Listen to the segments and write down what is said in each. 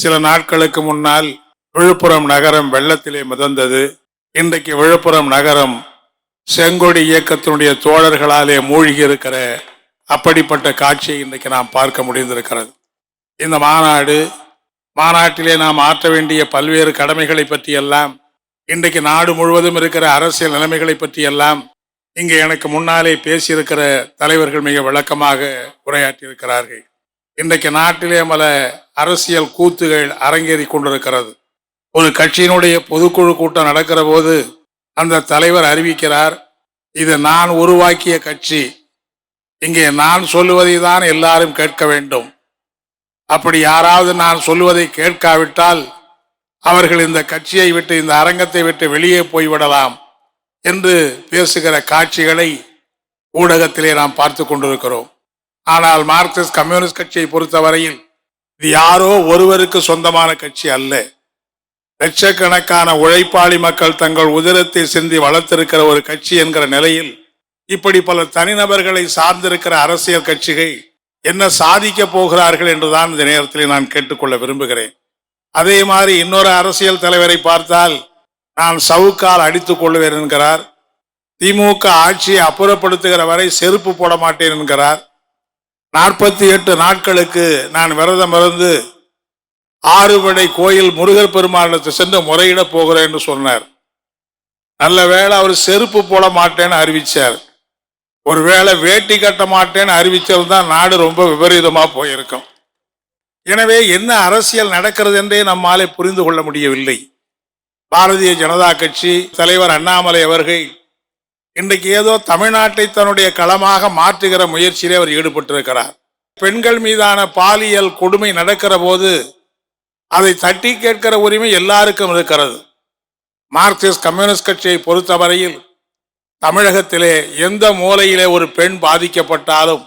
சில நாட்களுக்கு முன்னால் விழுப்புரம் நகரம் வெள்ளத்திலே மிதந்தது. இன்றைக்கு விழுப்புரம் நகரம் செங்கொடி இயக்கத்தினுடைய தோழர்களாலே மூழ்கி இருக்கிற அப்படிப்பட்ட காட்சியை இன்றைக்கு நாம் பார்க்க முடிந்திருக்கிறது. இந்த மாநாடு மாநாட்டிலே நாம் ஆற்ற வேண்டிய பல்வேறு கடமைகளை பற்றியெல்லாம் இன்றைக்கு நாடு முழுவதும் இருக்கிற அரசியல் நிலைமைகளை பற்றியெல்லாம் இங்கே எனக்கு முன்னாலே பேசியிருக்கிற தலைவர்கள் மிக விளக்கமாக உரையாற்றியிருக்கிறார்கள். இன்றைக்கு நாட்டிலே பல அரசியல் கூத்துகள் அரங்கேறி கொண்டிருக்கிறது. ஒரு கட்சியினுடைய பொதுக்குழு கூட்டம் நடக்கிற போது அந்த தலைவர் அறிவிக்கிறார் இது நான் உருவாக்கிய கட்சி. இங்கே நான் சொல்லுவதை தான் எல்லாரும் கேட்க வேண்டும். அப்படி யாராவது நான் சொல்லுவதை கேட்காவிட்டால் அவர்கள் இந்த கட்சியை விட்டு இந்த அரங்கத்தை விட்டு வெளியே போய்விடலாம் என்று பேசுகிற காட்சிகளை ஊடகத்திலே நாம் பார்த்து கொண்டிருக்கிறோம். ஆனால் மார்க்சிஸ்ட் கம்யூனிஸ்ட் கட்சியை பொறுத்தவரையில் இது யாரோ ஒருவருக்கு சொந்தமான கட்சி அல்ல. லட்சக்கணக்கான உழைப்பாளி மக்கள் தங்கள் உதிரத்தை சிந்தி வளர்த்திருக்கிற ஒரு கட்சி என்கிற நிலையில் இப்படி பல தனிநபர்களை சார்ந்திருக்கிற அரசியல் கட்சிகள் என்ன சாதிக்க போகிறார்கள் என்றுதான் இந்த நேரத்தில் நான் கேட்டுக்கொள்ள விரும்புகிறேன். அதே மாதிரி இன்னொரு அரசியல் தலைவரை பார்த்தால் நான் சவுக்கால் அடித்துக் கொள்வேன் என்கிறார். திமுக ஆட்சியை அப்புறப்படுத்துகிற வரை செருப்பு போட மாட்டேன் என்கிறார். நாற்பத்தி எட்டு நாட்களுக்கு நான் விரதம் இருந்து ஆறுபடை கோயில் முருகர் பெருமாளத்தை சென்று முறையிட போகிறேன் என்று சொன்னார். நல்ல வேளை அவர் செருப்பு போட மாட்டேன்னு அறிவிச்சார். ஒருவேளை வேட்டி கட்ட மாட்டேன்னு அறிவிச்சிருந்தா நாடு ரொம்ப விபரீதமா போயிருக்கும். எனவே என்ன அரசியல் நடக்கிறது என்றே நம்மாலே புரிந்து கொள்ள முடியவில்லை. பாரதிய ஜனதா கட்சி தலைவர் அண்ணாமலை அவர்கள் இன்றைக்கு ஏதோ தமிழ்நாட்டை தன்னுடைய களமாக மாற்றுகிற முயற்சியிலே அவர் ஈடுபட்டிருக்கிறார். பெண்கள் மீதான பாலியல் கொடுமை நடக்கிற போது அதை தட்டி கேட்கிற உரிமை எல்லாருக்கும் இருக்கிறது. மார்க்சிஸ்ட் கம்யூனிஸ்ட் கட்சியை பொறுத்தவரையில் தமிழகத்திலே எந்த மூலையிலே ஒரு பெண் பாதிக்கப்பட்டாலும்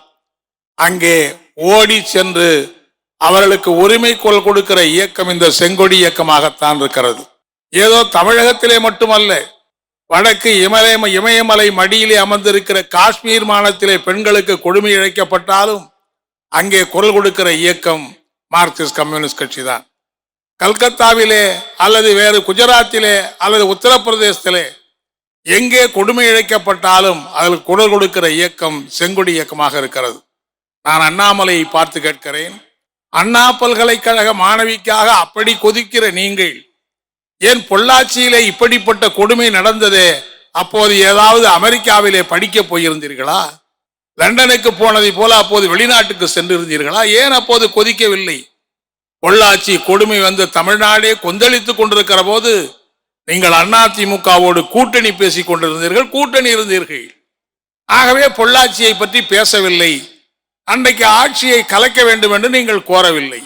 அங்கே ஓடி சென்று அவர்களுக்கு உரிமை கொள் கொடுக்கிற இயக்கம் இந்த செங்கொடி இயக்கமாகத்தான் இருக்கிறது. ஏதோ தமிழகத்திலே மட்டுமல்ல வடக்கு இமய இமயமலை மடியிலே அமர்ந்திருக்கிற காஷ்மீர் மாநிலத்திலே பெண்களுக்கு கொடுமை இழைக்கப்பட்டாலும் அங்கே குரல் கொடுக்கிற இயக்கம் மார்க்சிஸ்ட் கம்யூனிஸ்ட் கட்சி தான் கல்கத்தாவிலே அல்லது வேறு குஜராத்திலே அல்லது உத்தரப்பிரதேசத்திலே எங்கே கொடுமை இழைக்கப்பட்டாலும் அதில் குரல் கொடுக்கிற இயக்கம் செங்கொடி இயக்கமாக இருக்கிறது. நான் அண்ணாமலையை பார்த்து கேட்கிறேன். அண்ணா பல்கலைக்கழக மாணவிக்காக அப்படி கொதிக்கிற நீங்கள் ஏன் பொள்ளாச்சியிலே இப்படிப்பட்ட கொடுமை நடந்ததே? அப்போது ஏதாவது அமெரிக்காவிலே படிக்க போயிருந்தீர்களா? லண்டனுக்கு போனதை போல அப்போது வெளிநாட்டுக்கு சென்றிருந்தீர்களா? ஏன் அப்போது கொதிக்கவில்லை? பொள்ளாச்சி கொடுமை வந்து தமிழ்நாடே கொந்தளித்துக் கொண்டிருக்கிற போது நீங்கள் அதிமுகவோடு கூட்டணி பேசிக் கொண்டிருந்தீர்கள் கூட்டணி இருந்தீர்கள். ஆகவே பொள்ளாச்சியை பற்றி பேசவில்லை. அன்றைக்கு ஆட்சியை கலைக்க வேண்டும் என்று நீங்கள் கோரவில்லை.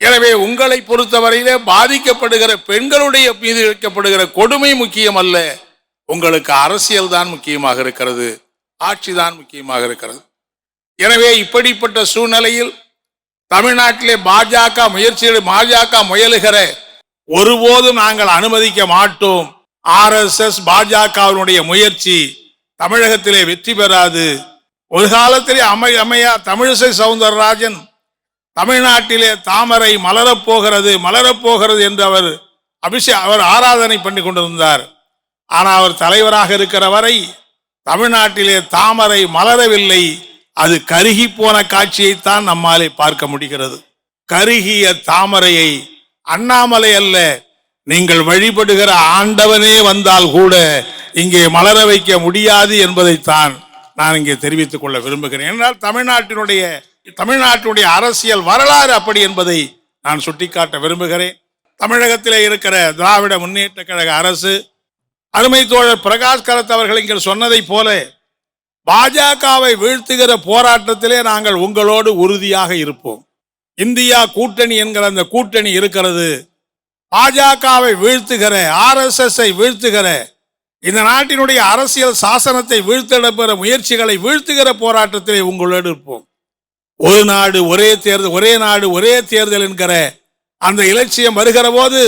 எனவே உங்களை பொறுத்தவரையிலே பாதிக்கப்படுகிற பெண்களுடைய மீது இழைக்கப்படுகிற கொடுமை முக்கியம் அல்ல உங்களுக்கு அரசியல் தான் முக்கியமாக இருக்கிறது. ஆட்சி தான் முக்கியமாக இருக்கிறது. எனவே இப்படிப்பட்ட சூழ்நிலையில் தமிழ்நாட்டிலே பாஜக முயற்சிகள் பாஜக முயலுகிற ஒருபோதும் நாங்கள் அனுமதிக்க மாட்டோம். ஆர்எஸ்எஸ் பாஜகவினுடைய முயற்சி தமிழகத்திலே வெற்றி பெறாது. ஒரு காலத்திலே அமை அமையா தமிழிசை சவுந்தரராஜன் தமிழ்நாட்டிலே தாமரை மலரப் போகிறது மலரப் போகிறது என்று அவர் அபிஷே அவர் ஆராதனை பண்ணி கொண்டிருந்தார். ஆனால் அவர் தலைவராக இருக்கிற வரை தமிழ்நாட்டிலே தாமரை மலரவில்லை. அது கருகி போன காட்சியைத்தான் நம்மாலே பார்க்க முடிகிறது. கருகிய தாமரையை அண்ணாமலை அல்ல நீங்கள் வழிபடுகிற ஆண்டவனே வந்தால் கூட இங்கே மலர வைக்க முடியாது என்பதைத்தான் நான் இங்கே தெரிவித்துக் கொள்ள விரும்புகிறேன். என்றால் தமிழ்நாட்டினுடைய தமிழ்நாட்டினுடைய அரசியல் வரலாறு அப்படி என்பதை நான் சுட்டிக்காட்ட விரும்புகிறேன். தமிழகத்திலே இருக்கிற திராவிட முன்னேற்ற கழக அரசு அருமை தோழர் பிரகாஷ் கரத் அவர்கள் இங்கே சொன்னதைப் போல பாஜகவை வீழ்த்துகிற போராட்டத்திலே நாங்கள் உங்களோடு உறுதியாக இருப்போம். இந்தியா கூட்டணி என்கிற அந்த கூட்டணி இருக்கிறது. பாஜகவை வீழ்த்துகிற ஆர்எஸ்எஸ்ஐ வீழ்த்துகிற இந்த நாட்டினுடைய அரசியல் சாசனத்தை வீழ்த்திடப்பெற முயற்சிகளை வீழ்த்துகிற போராட்டத்திலே உங்களோடு இருப்போம். ஒரு நாடு ஒரே தேர்தல் ஒரே நாடு ஒரே தேர்தல் என்கிற அந்த இலட்சியம் வருகிற போது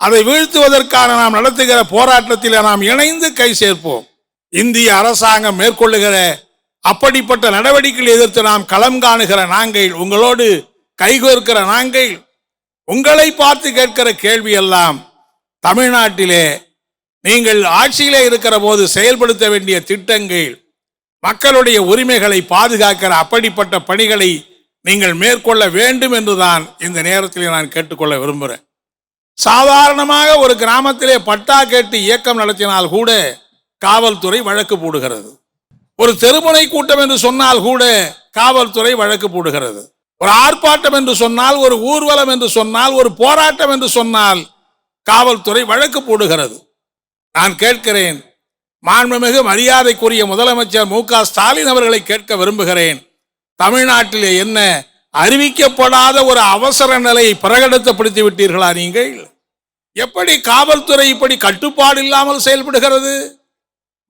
அதை வீழ்த்துவதற்கான நாம் நடத்துகிற போராட்டத்தில் நாம் இணைந்து கை சேர்ப்போம். இந்திய அரசாங்கம் மேற்கொள்ளுகிற அப்படிப்பட்ட நடவடிக்கைகளை எதிர்த்து நாம் களம் காணுகிற நாங்கள் உங்களோடு கைகோர்க்கிற நாங்கள் உங்களை பார்த்து கேட்கிற கேள்வி எல்லாம் தமிழ்நாட்டிலே நீங்கள் ஆட்சியிலே இருக்கிற போது செயல்படுத்த வேண்டிய திட்டங்கள் மக்களுடைய உரிமைகளை பாதுகாக்கிற அப்படிப்பட்ட பணிகளை நீங்கள் மேற்கொள்ள வேண்டும் என்றுதான் இந்த நேரத்தில் நான் கேட்டுக்கொள்ள விரும்புகிறேன். சாதாரணமாக ஒரு கிராமத்திலே பட்டா கேட்டு இயக்கம் நடத்தினால் கூட காவல்துறை வழக்கு போடுகிறது. ஒரு தெருமுனை கூட்டம் என்று சொன்னால் கூட காவல்துறை வழக்கு போடுகிறது. ஒரு ஆர்ப்பாட்டம் என்று சொன்னால் ஒரு ஊர்வலம் என்று சொன்னால் ஒரு போராட்டம் என்று சொன்னால் காவல்துறை வழக்கு போடுகிறது. நான் கேட்கிறேன் மாண்புமிகு மரியாதைக்குரிய முதலமைச்சர் மு க ஸ்டாலின் அவர்களை கேட்க விரும்புகிறேன். தமிழ்நாட்டிலே என்ன அறிவிக்கப்படாத ஒரு அவசர நிலையை பிரகடனப்படுத்தி விட்டீர்களா நீங்கள்? எப்படி காவல்துறை இப்படி கட்டுப்பாடு இல்லாமல் செயல்படுகிறது?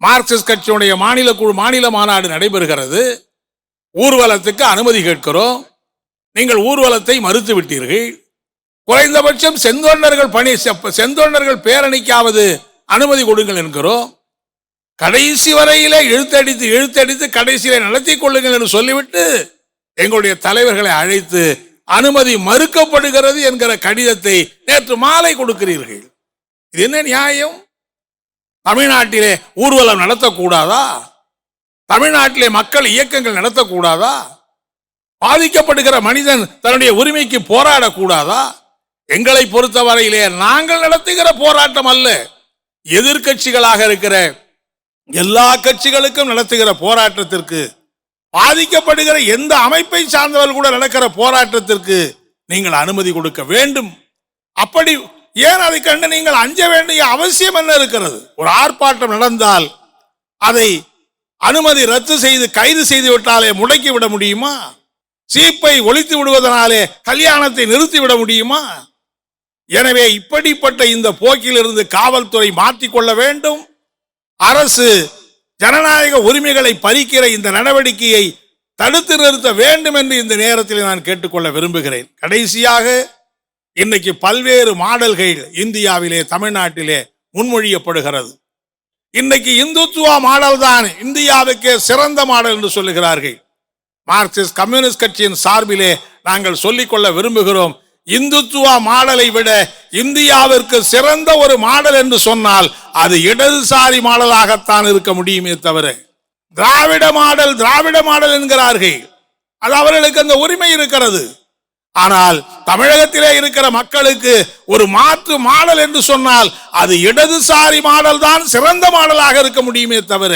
மார்க்சிஸ்ட் கட்சியுடைய மாநில குழு மாநில மாநாடு நடைபெறுகிறது. ஊர்வலத்துக்கு அனுமதி கேட்கிறோம். நீங்கள் ஊர்வலத்தை மறுத்து விட்டீர்கள் குறைந்தபட்சம் செந்தொண்டர்கள் பணி செந்தொண்டர்கள் பேரணிக்காவது அனுமதி கொடுங்கள் என்கிறோம். கடைசி வரையிலே இழுத்தடித்து இழுத்தடித்து கடைசியில நடத்தி கொள்ளுங்கள் என்று சொல்லிவிட்டு எங்களுடைய தலைவர்களை அழைத்து அனுமதி மறுக்கப்படுகிறது என்கிற கடிதத்தை நேற்று மாலை கொடுக்கிறீர்கள். இது என்ன நியாயம்? தமிழ்நாட்டிலே ஊர்வலம் நடத்தக்கூடாதா? தமிழ்நாட்டிலே மக்கள் இயக்கங்கள் நடத்தக்கூடாதா? பாதிக்கப்படுகிற மனிதன் தன்னுடைய உரிமைக்கு போராடக்கூடாதா? எங்களை பொறுத்தவரையிலே நாங்கள் நடத்துகிற போராட்டம் அல்ல. எதிர்க்கட்சிகளாக இருக்கிற எல்லா கட்சிகளுக்கும் நடத்துகிற போராட்டத்திற்கு பாதிக்கப்படுகிற எந்த அமைப்பை சார்ந்தவர்கள் கூட நடக்கிற போராட்டத்திற்கு நீங்கள் அனுமதி கொடுக்க வேண்டும். அப்படி ஏன் அதை கண்டு நீங்கள் அஞ்ச வேண்டிய அவசியம் என்ன இருக்கிறது? ஒரு ஆர்ப்பாட்டம் நடந்தால் அதை அனுமதி ரத்து செய்து கைது செய்து விட்டாலே முடக்கி விட முடியுமா? சீப்பை ஒழித்து விடுவதனாலே கல்யாணத்தை நிறுத்தி விட முடியுமா? எனவே இப்படிப்பட்ட இந்த போக்கிலிருந்து காவல்துறை மாற்றிக்கொள்ள வேண்டும். அரசு ஜனநாயக உரிமைகளை பறிக்கிற இந்த நடவடிக்கையை தடுத்து நிறுத்த வேண்டும் என்று இந்த நேரத்தில் நான் கேட்டுக்கொள்ள விரும்புகிறேன். கடைசியாக இன்னைக்கு பல்வேறு மாடல்கள் இந்தியாவிலே தமிழ்நாட்டிலே முன்மொழியப்படுகிறது. இன்னைக்கு இந்துத்துவா மாடல் தான் இந்தியாவுக்கே சிறந்த மாடல் என்று சொல்லுகிறார்கள். மார்க்சிஸ்ட் கம்யூனிஸ்ட் கட்சியின் சார்பிலே நாங்கள் சொல்லிக்கொள்ள விரும்புகிறோம் இந்துத்துவா மாடலை விட இந்தியாவிற்கு சிறந்த ஒரு மாடல் என்று சொன்னால் அது இடதுசாரி மாடலாகத்தான் இருக்க முடியுமே தவிர திராவிட மாடல் திராவிட மாடல் என்கிறார்கள். அது அவர்களுக்கு அந்த உரிமை இருக்கிறது. ஆனால் தமிழகத்திலே இருக்கிற மக்களுக்கு ஒரு மாற்று மாடல் என்று சொன்னால் அது இடதுசாரி மாடல் தான் சிறந்த மாடலாக இருக்க முடியுமே தவிர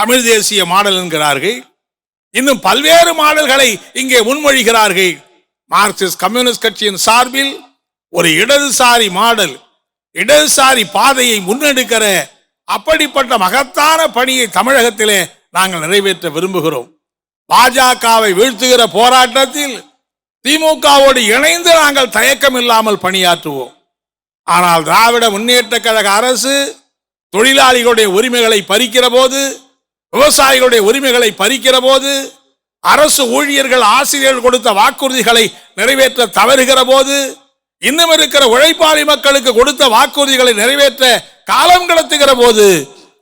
தமிழ் தேசிய மாடல் என்கிறார்கள். இன்னும் பல்வேறு மாடல்களை இங்கே முன்மொழிகிறார்கள். மார்க்சிஸ்ட் கம்யூனிஸ்ட் கட்சியின் சார்பில் ஒரு இடதுசாரி மாடல் இடதுசாரி பாதையை முன்னெடுக்கிற அப்படிப்பட்ட மகத்தான பணியை தமிழகத்திலே நாங்கள் நிறைவேற்ற விரும்புகிறோம். பாஜகவை வீழ்த்துகிற போராட்டத்தில் திமுகவோடு இணைந்து நாங்கள் தயக்கம் இல்லாமல் பணியாற்றுவோம். ஆனால் திராவிட முன்னேற்ற கழக அரசு தொழிலாளிகளுடைய உரிமைகளை பறிக்கிற போது விவசாயிகளுடைய உரிமைகளை பறிக்கிற போது அரசு ஊழியர்கள் ஆசிரியர்கள் கொடுத்த வாக்குறுதிகளை நிறைவேற்ற தவறுகிற போது இன்னும் இருக்கிற உழைப்பாளி மக்களுக்கு கொடுத்த வாக்குறுதிகளை நிறைவேற்ற காலம் கடத்துகிற போது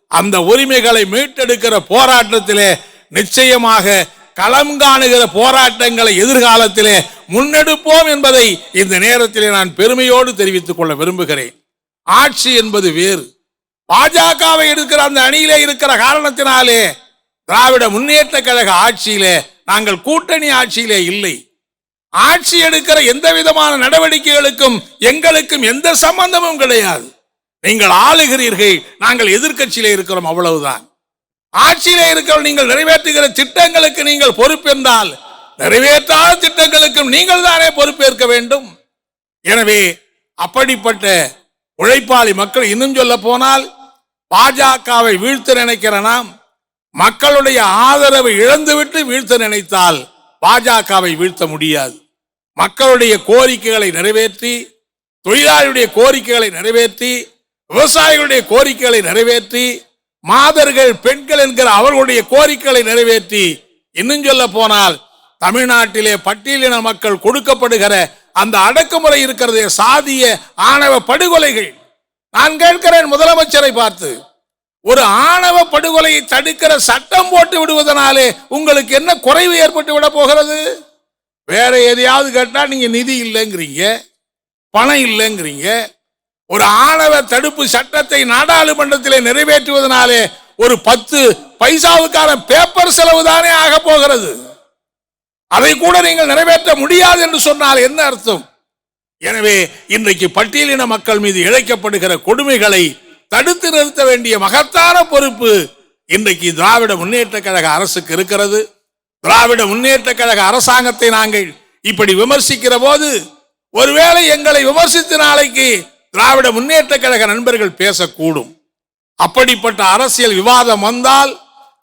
அந்த உரிமைகளை மீட்டெடுக்கிற போராட்டத்திலே நிச்சயமாக களம் காணுகிற போராட்டங்களை எதிர்காலத்திலே முன்னெடுப்போம் என்பதை இந்த நேரத்திலே நான் பெருமையோடு தெரிவித்துக் கொள்ள விரும்புகிறேன். ஆட்சி என்பது வேறு. பாஜகவை எடுக்கிற அந்த அணியிலே இருக்கிற காரணத்தினாலே திராவிட முன்னேற்ற கழக ஆட்சியிலே நாங்கள் கூட்டணி ஆட்சியிலே இல்லை. ஆட்சி எடுக்கிற எந்த விதமான நடவடிக்கைகளுக்கும் எங்களுக்கும் எந்த சம்பந்தமும் கிடையாது. நீங்கள் ஆளுகிறீர்கள் நாங்கள் எதிர்க்கட்சியிலே இருக்கிறோம் அவ்வளவுதான். ஆட்சியில் இருக்கிற நீங்கள் நிறைவேற்றுகிற திட்டங்களுக்கு நீங்கள் பொறுப்பென்றால் நிறைவேற்றாத திட்டங்களுக்கும் நீங்கள் தானே பொறுப்பேற்க வேண்டும். எனவே அப்படிப்பட்ட உழைப்பாளி மக்கள் இன்னும் சொல்ல போனால் பாஜகவை வீழ்த்த நினைக்கிற நாம் மக்களுடைய ஆதரவை இழந்துவிட்டு வீழ்த்த நினைத்தால் பாஜகவை வீழ்த்த முடியாது. மக்களுடைய கோரிக்கைகளை நிறைவேற்றி தொழிலாளியுடைய கோரிக்கைகளை நிறைவேற்றி விவசாயிகளுடைய கோரிக்கைகளை நிறைவேற்றி மாதர்கள் பெண்கள் என்கிற அவர்களுடைய கோரிக்கைகளை நிறைவேற்றி இன்னும் சொல்ல போனால் தமிழ்நாட்டிலே பட்டியலின மக்கள் கொடுக்கப்படுகிற அந்த அடக்குமுறை இருக்கிறது சாதிய ஆணவ படுகொலைகள். நான் கேட்கிறேன் முதலமைச்சரை பார்த்து ஒரு ஆணவ படுகொலையை தடுக்கிற சட்டம் போட்டு விடுவதனாலே உங்களுக்கு என்ன குறைவு ஏற்பட்டு விட போகிறது? வேற எதையாவது கேட்டால் நீங்க நிதி இல்லைங்கிறீங்க பணம் இல்லைங்கிறீங்க ஒரு ஆணவ தடுப்பு சட்டத்தை நாடாளுமன்றத்தில் நிறைவேற்றுவதனாலே ஒரு பத்து பைசாவுக்கான பேப்பர் செலவு தானே ஆக போகிறது. அதை கூட நீங்கள் நிறைவேற்ற முடியாது என்று சொன்னால் என்ன அர்த்தம்? எனவே இன்றைக்கு பட்டியலின மக்கள் மீது இழைக்கப்படுகிற கொடுமைகளை தடுத்து நிறுத்த வேண்டிய மகத்தான பொறுப்பு இன்றைக்கு திராவிட முன்னேற்ற கழக அரசுக்கு இருக்கிறது. திராவிட முன்னேற்ற கழக அரசாங்கத்தை நாங்கள் இப்படி விமர்சிக்கிற போது ஒருவேளை எங்களை விமர்சித்த நாளைக்கு திராவிட முன்னேற்ற கழக நண்பர்கள் பேசக்கூடும். அப்படிப்பட்ட அரசியல் விவாதம் வந்தால்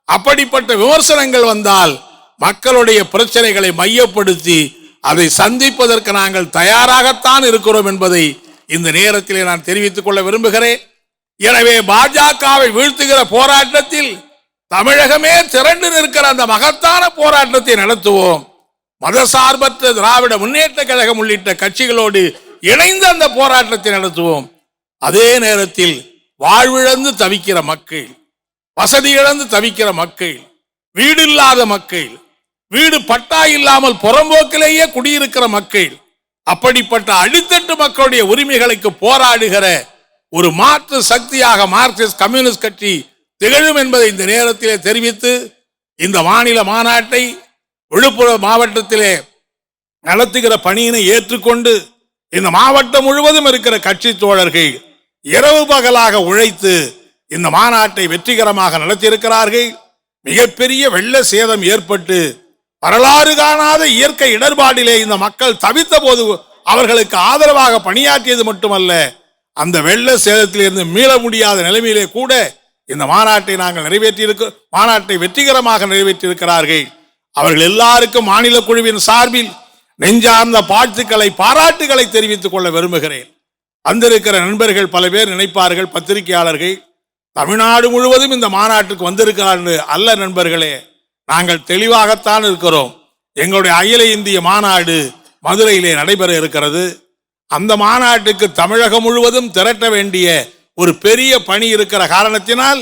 அப்படிப்பட்ட விமர்சனங்கள் வந்தால் மக்களுடைய பிரச்சனைகளை மையப்படுத்தி அதை சந்திப்பதற்கு நாங்கள் தயாராகத்தான் இருக்கிறோம் என்பதை இந்த நேரத்திலே நான் தெரிவித்துக் கொள்ள விரும்புகிறேன். எனவே பாஜகவை வீழ்த்துகிற போராட்டத்தில் தமிழகமே திரண்டு நிற்கிற அந்த மகத்தான போராட்டத்தை நடத்துவோம். மதசார்பற்ற திராவிட முன்னேற்ற கழகம் உள்ளிட்ட கட்சிகளோடு இணைந்து அந்த போராட்டத்தை நடத்துவோம். அதே நேரத்தில் வாழ்விழந்து தவிக்கிற மக்கள் வசதி இழந்து தவிக்கிற மக்கள் வீடு இல்லாத மக்கள் வீடு பட்டா இல்லாமல் புறம்போக்கிலேயே குடியிருக்கிற மக்கள் அப்படிப்பட்ட அடித்தட்டு மக்களுடைய உரிமைகளுக்கு போராடுகிற ஒரு மாற்று சக்தியாக மார்க்சிஸ்ட் கம்யூனிஸ்ட் கட்சி திகழும் என்பதை இந்த நேரத்திலே தெரிவித்து இந்த மாநில மாநாட்டை விழுப்புரம் மாவட்டத்திலே நடத்துகிற பணியினை ஏற்றுக்கொண்டு இந்த மாவட்டம் முழுவதும் இருக்கிற கட்சி தோழர்கள் இரவு பகலாக உழைத்து இந்த மாநாட்டை வெற்றிகரமாக நடத்தியிருக்கிறார்கள். மிகப்பெரிய வெள்ள சேதம் ஏற்பட்டு வரலாறு காணாத இயற்கை இடர்பாடிலே இந்த மக்கள் தவித்த போது அவர்களுக்கு ஆதரவாக பணியாற்றியது மட்டுமல்ல அந்த வெள்ள சேதத்திலிருந்து மீள முடியாத நிலைமையிலே கூட இந்த மாநாட்டை நாங்கள் நிறைவேற்றியிருக்க மாநாட்டை வெற்றிகரமாக நிறைவேற்றியிருக்கிறார்கள். அவர்கள் எல்லாருக்கும் மாநில குழுவின் சார்பில் நெஞ்சார்ந்த பாழ்த்துக்களை பாராட்டுகளை தெரிவித்துக் கொள்ள விரும்புகிறேன். வந்திருக்கிற நண்பர்கள் பல பேர் நினைப்பார்கள் பத்திரிகையாளர்கள் தமிழ்நாடு முழுவதும் இந்த மாநாட்டுக்கு வந்திருக்கிறார்கள் அல்ல நண்பர்களே. நாங்கள் தெளிவாகத்தான் இருக்கிறோம். எங்களுடைய அகில இந்திய மாநாடு மதுரையிலே நடைபெற இருக்கிறது. அந்த மாநாட்டுக்கு தமிழகம் முழுவதும் திரட்ட வேண்டிய ஒரு பெரிய பணி இருக்கிற காரணத்தினால்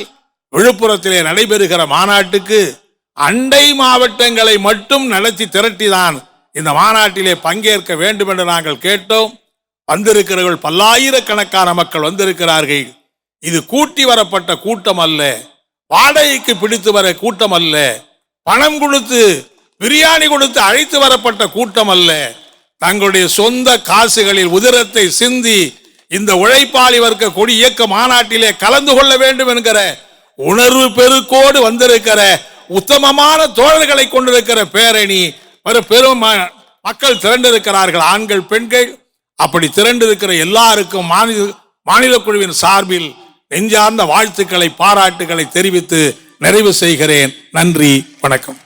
விழுப்புரத்திலே நடைபெறுகிற மாநாட்டுக்கு அண்டை மாவட்டங்களை மட்டும் நடத்தி திரட்டிதான் இந்த மாநாட்டிலே பங்கேற்க வேண்டும் என்று நாங்கள் கேட்டோம். வந்திருக்கிறவர்கள் பல்லாயிரக்கணக்கான மக்கள் வந்திருக்கிறார்கள். இது கூட்டி வரப்பட்ட கூட்டம் அல்ல. வாடகைக்கு பிடித்து வர கூட்டம் அல்ல. பணம் கொடுத்து பிரியாணி கொடுத்து அழைத்து வரப்பட்ட கூட்டம் அல்ல. தங்களுடைய சொந்த காசுகளில் உதிரத்தை சிந்தி இந்த உழைப்பாளி வர்க்க கொடி இயக்க மாநாட்டிலே கலந்து கொள்ள வேண்டும் என்கிற உணர்வு பெருக்கோடு வந்திருக்கிற உத்தமமான தோழர்களை கொண்டிருக்கிற பேரணி பெரும் ம- மக்கள் திரண்டிருக்கிறார்கள். ஆண்கள் பெண்கள் அப்படி திரண்டிருக்கிற எல்லாருக்கும் மாநில மாநில குழுவின் சார்பில் நெஞ்சார்ந்த வாழ்த்துக்களை பாராட்டுகளை தெரிவித்து நிறைவு செய்கிறேன். நன்றி வணக்கம்.